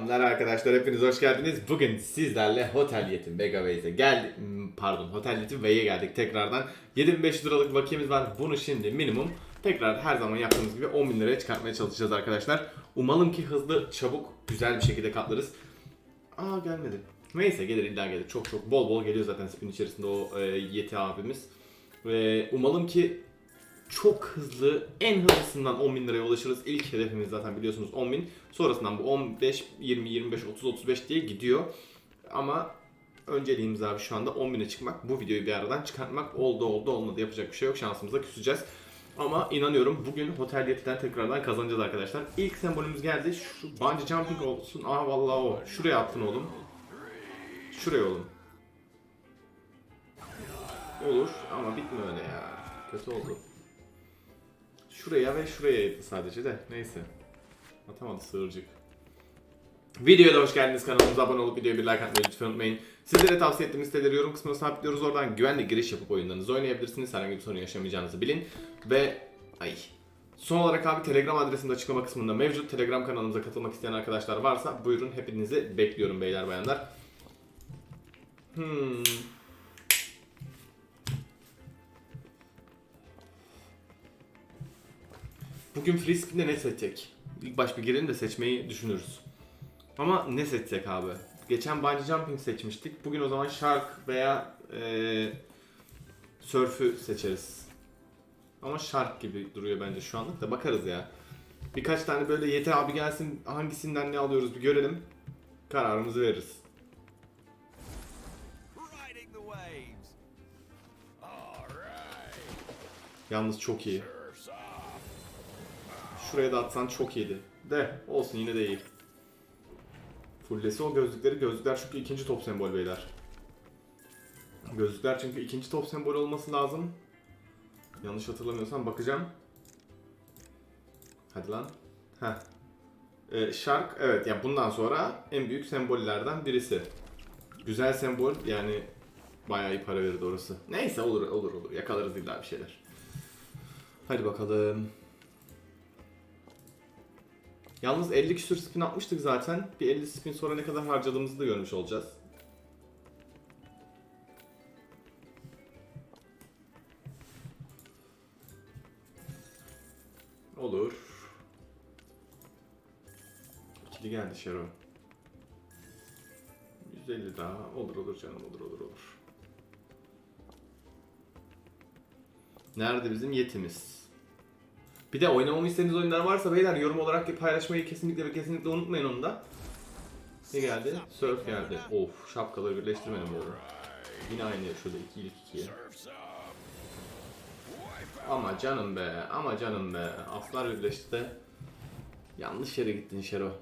Selamlar arkadaşlar hepiniz hoş geldiniz. Bugün sizlerle Hotel Yetim Megaways'e geldik. Hmm, Pardon Hotel Yetim V'ye geldik tekrardan. 7500 liralık bakiyemiz var. Bunu şimdi minimum tekrar her zaman yaptığımız gibi 10.000 liraya çıkartmaya çalışacağız arkadaşlar. Umalım ki hızlı, çabuk, güzel bir şekilde katlarız. Aa gelmedi. Neyse gelir illa gelir. Çok çok bol bol geliyor zaten spin içerisinde o e, Yeti abimiz. Ve umalım ki çok hızlı, en hızlısından 10.000 liraya ulaşırız. İlk hedefimiz zaten biliyorsunuz 10.000. Sonrasından bu 15, 20, 25, 30, 35 diye gidiyor. Ama önceliğimiz abi şu anda 10.000'e çıkmak. Bu videoyu bir aradan çıkartmak. Oldu oldu olmadı yapacak bir şey yok. Şansımıza küseceğiz. Ama inanıyorum bugün Hotel Yeti'den tekrardan kazanacağız arkadaşlar. İlk sembolümüz geldi. Şu bungee jumping olsun. Aa vallahi o. Şuraya attın oğlum. Şuraya oğlum. Olur ama bitme öyle ya. Kötü oldu. Şuraya ve şuraya yetti sadece de. Neyse. Atamadı sığırcık. Videoya da hoş geldiniz. Kanalımıza abone olup videoya bir like atmayı lütfen unutmayın. Sizlere tavsiye ettiğim siteleri yorum kısmına sabitliyoruz. Oradan güvenli giriş yapıp oyunlarınızı oynayabilirsiniz. Herhangi bir sorun yaşamayacağınızı bilin. Ve ay. Son olarak abi Telegram adresinde açıklama kısmında mevcut. Telegram kanalımıza katılmak isteyen arkadaşlar varsa buyurun hepinizi bekliyorum beyler bayanlar. Hmm. Bugün free spin'de ne seçecek? İlk baş bir girelim de seçmeyi düşünürüz. Ama ne seçsek abi? Geçen bungee jumping seçmiştik. Bugün o zaman shark veya eee surf'ü seçeriz. Ama shark gibi duruyor bence şu anlık da bakarız ya. Birkaç tane böyle yeter abi gelsin hangisinden ne alıyoruz bir görelim. Kararımızı veririz. Yalnız çok iyi. Şuraya da atsan çok iyiydi. De olsun yine de iyi. Fullesi o gözlükleri. Gözlükler çünkü ikinci top sembol beyler. Gözlükler çünkü ikinci top sembol olması lazım. Yanlış hatırlamıyorsam bakacağım. Hadi lan. Heh. Ee, Shark evet yani bundan sonra en büyük sembollerden birisi. Güzel sembol yani bayağı iyi para verir orası. Neyse olur olur olur yakalarız illa bir şeyler. Hadi bakalım. Yalnız 50 küsür spin atmıştık zaten. Bir 50 spin sonra ne kadar harcadığımızı da görmüş olacağız. Olur. İkili geldi Şero. 150 daha. Olur olur canım olur olur olur. Nerede bizim yetimiz? Bir de oynamamı istediğiniz oyunlar varsa beyler yorum olarak paylaşmayı kesinlikle ve kesinlikle unutmayın onu da. Ne geldi? Surf geldi. Of şapkaları birleştirmedim bu. Yine aynı şurada 2 ilk 2'ye. Surf's off. Ama canım be, ama canım be. Aflar birleşti de. Yanlış yere gittin Şero.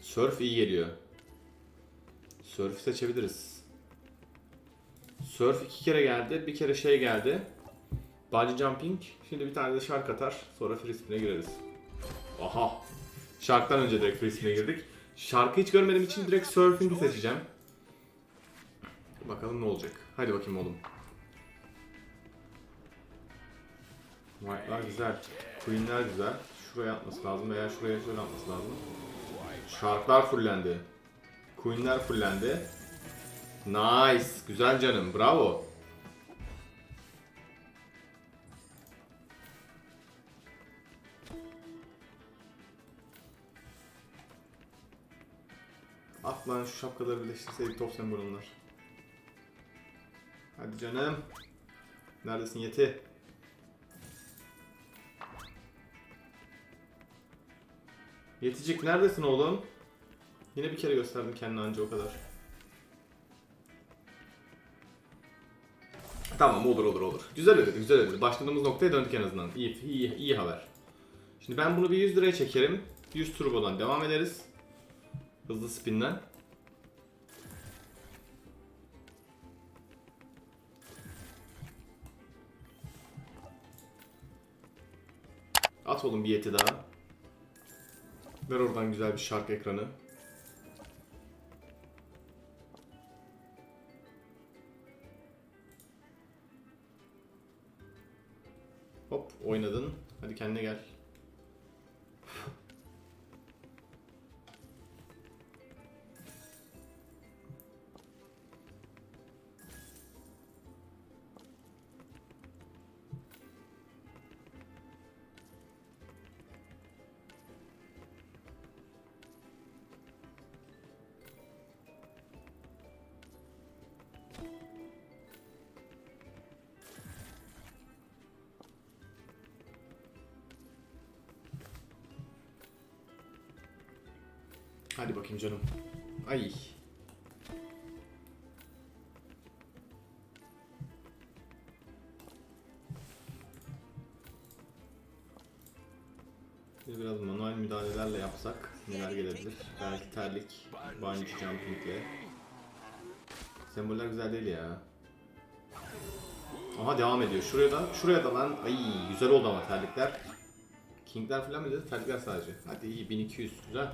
Surf iyi geliyor. Surf seçebiliriz. Surf iki kere geldi, bir kere şey geldi. Bungee jumping. Şimdi bir tane de shark atar. Sonra spin'e gireriz. Aha. Shark'tan önce direkt spin'e girdik. Shark'ı hiç görmediğim için direkt surfing'i seçeceğim. Bakalım ne olacak. Hadi bakayım oğlum. White'lar güzel. Queen'ler güzel. Şuraya atması lazım veya şuraya şöyle atması lazım. Shark'lar fullendi. Queen'ler fullendi. Nice. Güzel canım. Bravo. At lan şu şapkaları birleştirseydik top sembol onlar. Hadi canım. Neredesin Yeti? Yeticik neredesin oğlum? Yine bir kere gösterdim kendini anca o kadar. Tamam olur olur olur. Güzel ödedi güzel ödedi. Başladığımız noktaya döndük en azından. İyi, iyi, iyi haber. Şimdi ben bunu bir 100 liraya çekerim. 100 turbodan devam ederiz. Hızlı spinden. At oğlum bir yeti daha. Ver oradan güzel bir şark ekranı. Hop oynadın. Hadi kendine gel. Hadi bakayım canım. Ay. Biraz manuel müdahalelerle yapsak neler gelebilir? Belki terlik, bungee jumpingle. Semboller güzel değil ya. Aha devam ediyor. Şuraya da, şuraya da lan. Ay güzel oldu ama terlikler. Kingler falan mı dedi? Terlikler sadece. Hadi iyi 1200 güzel.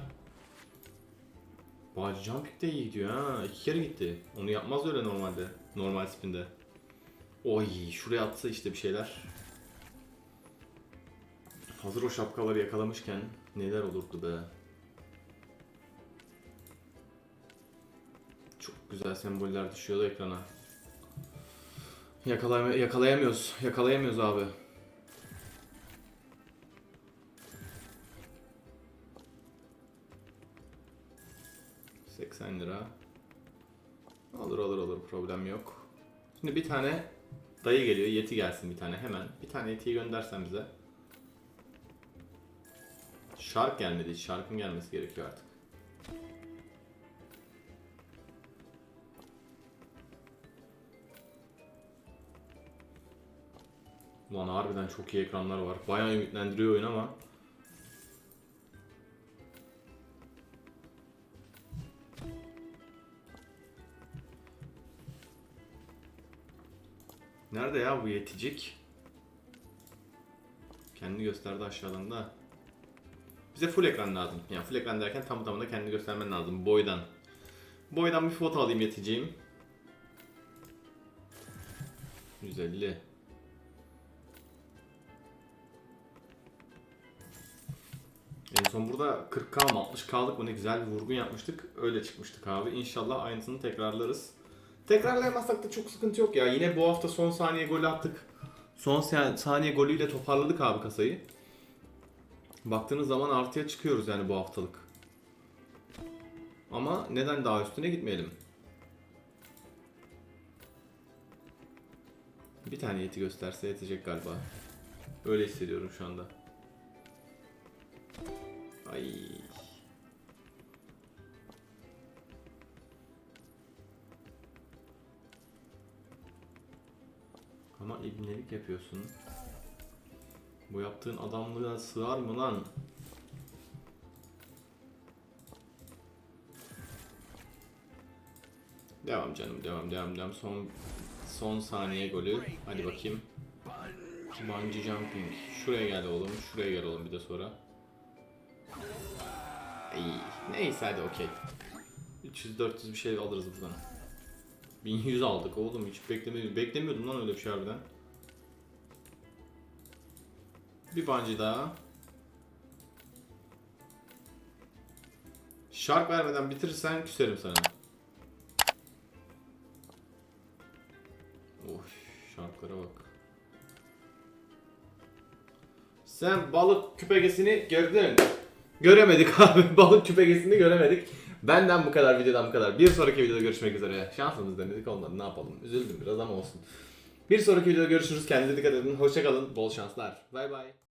Bungee jumping de iyi gidiyor ha. İki kere gitti. Onu yapmaz öyle normalde. Normal spinde. Oy şuraya atsa işte bir şeyler. Hazır o şapkaları yakalamışken neler olurdu be. Çok güzel semboller düşüyordu ekrana. Yakalayam yakalayamıyoruz. Yakalayamıyoruz abi. Olur olur olur problem yok. Şimdi bir tane dayı geliyor. Yeti gelsin bir tane hemen. Bir tane yetiyi göndersen bize. Shark gelmedi. Shark'ın gelmesi gerekiyor artık. Ulan harbiden çok iyi ekranlar var. Bayağı ümitlendiriyor oyun ama. Nerede ya bu yeticik? Kendi gösterdi aşağıdan da. Bize full ekran lazım. Yani full ekran derken tam tamına kendini göstermen lazım. Boydan. Boydan bir foto alayım yeteceğim. 150. En son burada 40k mı 60k'lık mı ne güzel bir vurgun yapmıştık. Öyle çıkmıştık abi. İnşallah aynısını tekrarlarız. Tekrarlayamazsak da çok sıkıntı yok ya. Yine bu hafta son saniye golü attık. Son sa- saniye golüyle toparladık abi kasayı. Baktığınız zaman artıya çıkıyoruz yani bu haftalık. Ama neden daha üstüne gitmeyelim? Bir tane yeti gösterse yetecek galiba. Öyle hissediyorum şu anda. Ay. Ama ibnelik yapıyorsun. Bu yaptığın adamlığa sığar mı lan? Devam canım devam devam devam. Son son saniye golü. Hadi bakayım. Bungee jumping. Şuraya gel oğlum şuraya gel oğlum bir de sonra. İyi. Neyse hadi okey. 300-400 bir şey alırız buradan 1100 aldık oğlum hiç beklemiyordum beklemiyordum lan öyle bir şey harbiden bir bungee daha Şark vermeden bitirirsen küserim sana. Of şarkılara bak. Sen balık küpegesini gördün. Göremedik abi. Balık küpegesini göremedik. Benden bu kadar videodan bu kadar. Bir sonraki videoda görüşmek üzere. Şansımız denedik olmadı ne yapalım. Üzüldüm biraz ama olsun. Bir sonraki videoda görüşürüz. Kendinize dikkat edin. Hoşçakalın. Bol şanslar. Bay bay.